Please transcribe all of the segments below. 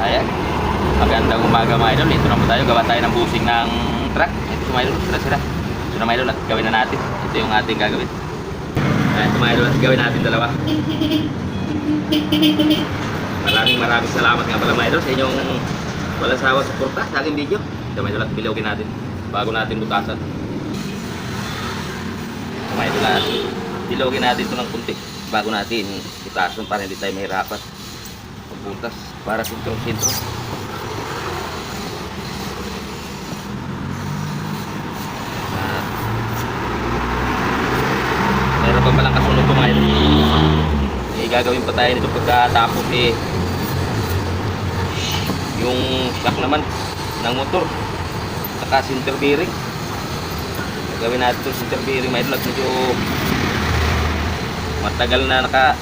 Ayan. Magandang umaga mga idol. Ito naman tayo. Gawa tayo ng busing ng truck. Ito mga idol. Sira-sira. Ito na mga idol. At gawin na natin. Ito yung ating gagawin. Ayan. Ito mga idol. At gawin natin dalawa. Maraming maraming salamat nga pala mga idol sa inyong walang sawa suporta sa aking video. Ito mga idol. At bilawin natin. Bago natin butasan. Ito mga idol. At bilawin natin ito ng kunti. Bago natin butasan para hindi tayo mahirapan pagbutas para sintro-sintro. At meron pa palang kasunod ko idol. Eh, gagawin pa tayo nito pagkatapos eh yung shock naman ng motor saka center bearing gagawin natin ito center bearing at medyo matagal na naka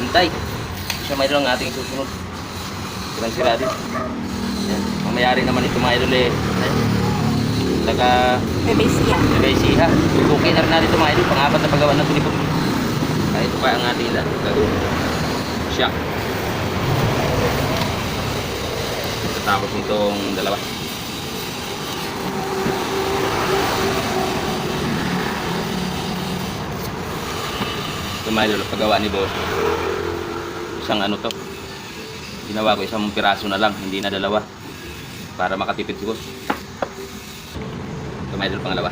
hintay siya may lang ating susunod silang sira din yan mamayari naman ito mga idol eh taga Bebesiya. Tagay siha. Okay na rin natin ito mga idol. Pang-apat na paggawa ng tulipot. Kaya ito pa ang ating. Gagawin. Siya. Tapos nitong dalawa. Ito mga idol. Paggawa ni boss. Isang ano to. Ginawa ko isang piraso na lang. Hindi na dalawa. Para makatipid si boss. Ito mga idol pangalawa.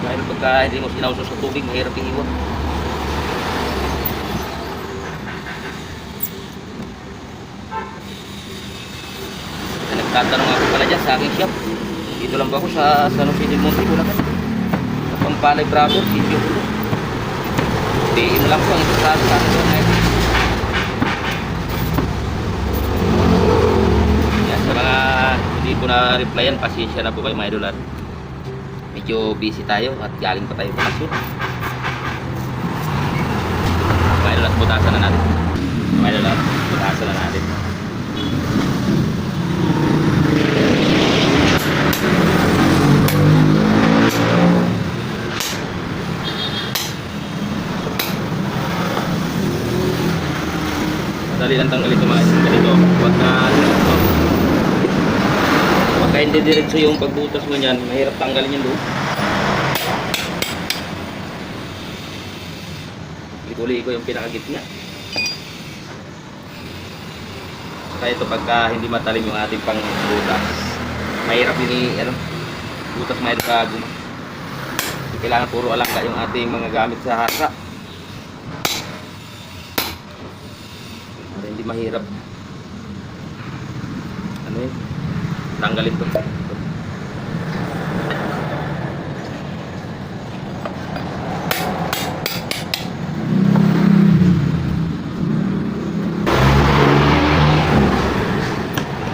Dahil pagka hindi mo sinauso sa tubig, mahirap yung Nagtatanong ako pala dyan sa aking shop. Dito lang ba ako sa San Jose del Monte, Bulacan. Sa Pampalay Brothers, Sitio Pulo. Diin lang po ang isasabi sa akin doon. Yan, sa mga hindi ko na replyan, pasensya na po kayo mga idol at medyo busy tayo at galing pa tayo bakasyon. Mga idol at butasan na natin. Mga idol at butasan na natin. Madali lang tanggal ito mga idol. Ganito, huwag na ito. Pagka hindi diretso yung pagbutas mo niyan, mahirap tanggalin yung loob. Ikuli ko yung pinakagitna. Saka ito pagka hindi matalim yung ating pangbutas, mahirap yun i- ano, butas mahirap ka guma. Kailangan puro alangka yung ating mga gamit sa hasa. Hindi mahirap. Ano yun? Tanggalin to.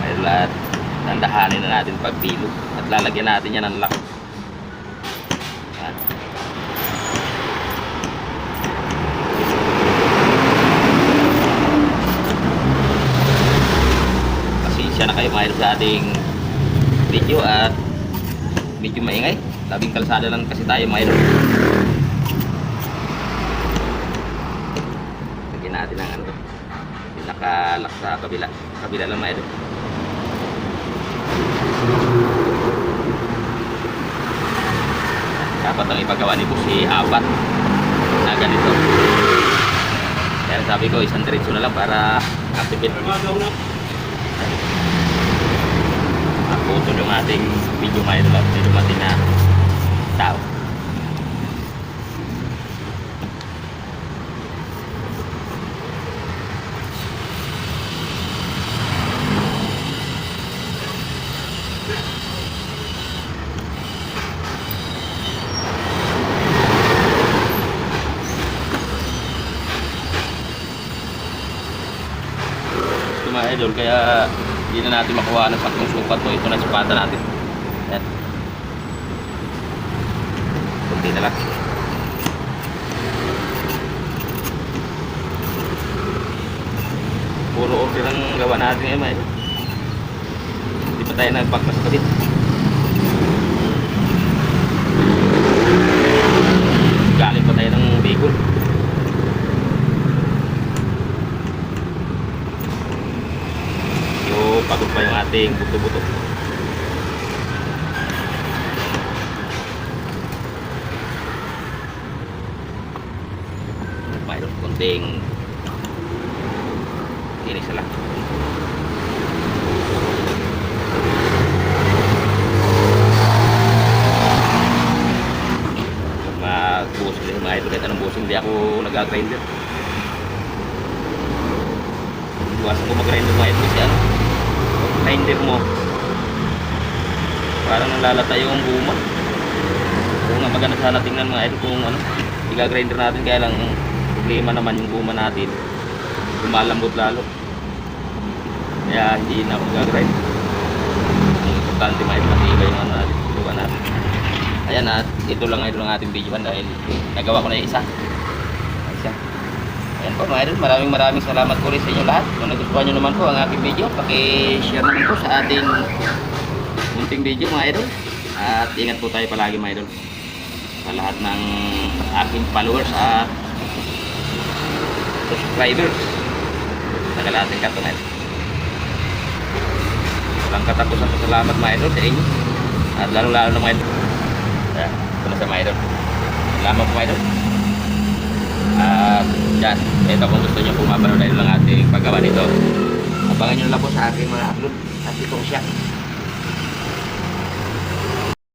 Ayun lahat. Nandahanin na natin pagbilog. At lalagyan natin yan ng lock. Yan. Pasensya na kayo mahal sa ating video at medyo maingay. Labing kalsada lang kasi tayo mahal. Lagyan natin ang ano. Pinaka-lock sa kabila. Kabila lang mahal. Dapat ang ipagawa ni Busi apat na ganito. Kaya sabi ko isang diretso na lang para activate. Naputol yung ating video mga idol at may dumating na tao. Mga idol, kaya hindi na natin makuha ng saktong sukat to. Ito na sukatan natin. Yan. Kunti na lang. Puro order ang gawa natin ngayon, mga idol. Hindi pa tayo nagpagpas pa din. Galing pa tayo ng Bicol. Yung pagod pa yung ating buto-buto. Mayroon konting inis na lang. Mag-buhos ko mga idol kahit anong buhos, hindi ako nag-grinder. Iwasan ko mag-grinder mga idol kasi ano, grinder mo, parang nalalata yung guma. Kung nga maganda sana tingnan mga idol kung ano, i-grinder natin kaya lang ang problema naman yung guma natin, lumalambot lalo. Kaya hindi na mag-grind. Ang importante mga idol, matibay yung ano natin, natin. Ayan at ito lang idol ang ating video dahil nagawa ko na yung. Isa. Ayan po mga idol, maraming maraming salamat po rin sa inyo lahat. Kung nagustuhan nyo naman po ang aking video, paki-share naman po sa ating munting video mga idol. At ingat po tayo palagi mga idol. Sa lahat ng aking followers at subscribers. Tagal ating karton idol. Walang katapusan sa salamat mga idol sa inyo. At lalo-lalo na mga idol. Ayan, ito sa mga idol. Salamat po mga idol. At yan, ito kung gusto nyo pumapanood ng ating paggawa nito. Abangan nyo lang po sa aking mga upload at itong siya.